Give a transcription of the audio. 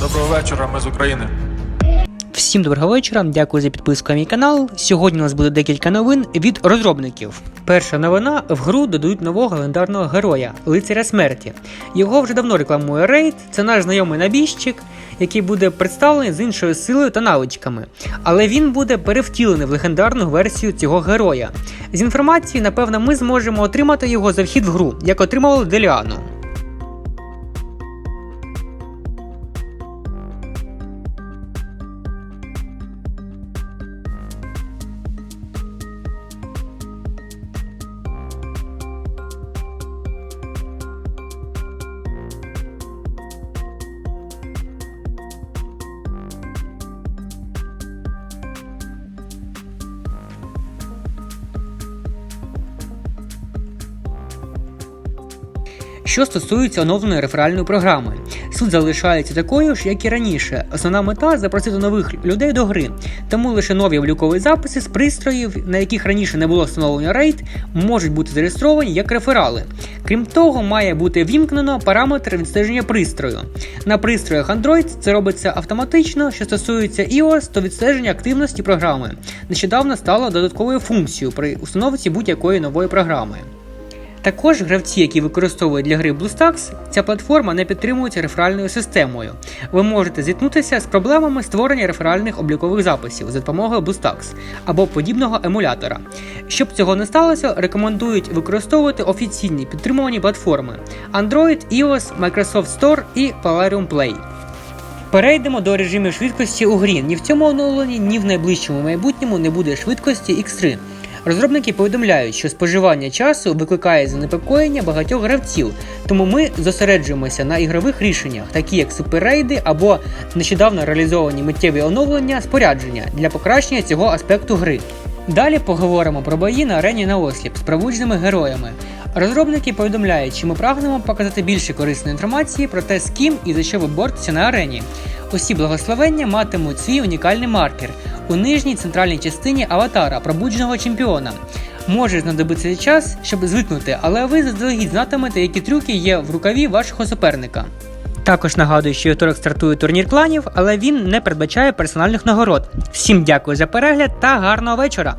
Доброго вечора, ми з України. Всім доброго вечора, дякую за підписку на мій канал. Сьогодні у нас буде декілька новин від розробників. Перша новина: в гру додають нового легендарного героя лицаря смерті. Його вже давно рекламує Рейд. Це наш знайомий набіжчик, який буде представлений з іншою силою та навичками. Але він буде перевтілений в легендарну версію цього героя. З інформації, напевно, ми зможемо отримати його за вхід в гру, як отримували Деліану. Що стосується оновленої реферальної програми, суть залишається такою ж, як і раніше. Основна мета запросити нових людей до гри, тому лише нові облікові записи з пристроїв, на яких раніше не було встановлено рейд, можуть бути зареєстровані як реферали. Крім того, має бути вімкнено параметр відстеження пристрою. На пристроях Android це робиться автоматично, що стосується iOS, то відстеження активності програми нещодавно стало додатковою функцією при установці будь-якої нової програми. Також гравці, які використовують для гри BlueStacks, ця платформа не підтримується реферальною системою. Ви можете зіткнутися з проблемами створення реферальних облікових записів за допомогою BlueStacks або подібного емулятора. Щоб цього не сталося, рекомендують використовувати офіційні підтримувані платформи Android, iOS, Microsoft Store і Polarium Play. Перейдемо до режимів швидкості у грі. Ні в цьому оновленні, ні в найближчому майбутньому не буде швидкості X3. Розробники повідомляють, що споживання часу викликає занепокоєння багатьох гравців, тому ми зосереджуємося на ігрових рішеннях, такі як суперрейди або нещодавно реалізовані миттєві оновлення спорядження для покращення цього аспекту гри. Далі поговоримо про бої на арені на осліп з правучними героями. Розробники повідомляють, що ми прагнемо показати більше корисної інформації про те, з ким і за що ви боретеся на арені. Усі благословення матимуть свій унікальний маркер у нижній центральній частині аватара пробудженого чемпіона. Може знадобитися час, щоб звикнути, але ви заздалегідь знатимете, які трюки є в рукаві вашого суперника. Також нагадую, що вівторок стартує турнір кланів, але він не передбачає персональних нагород. Всім дякую за перегляд та гарного вечора!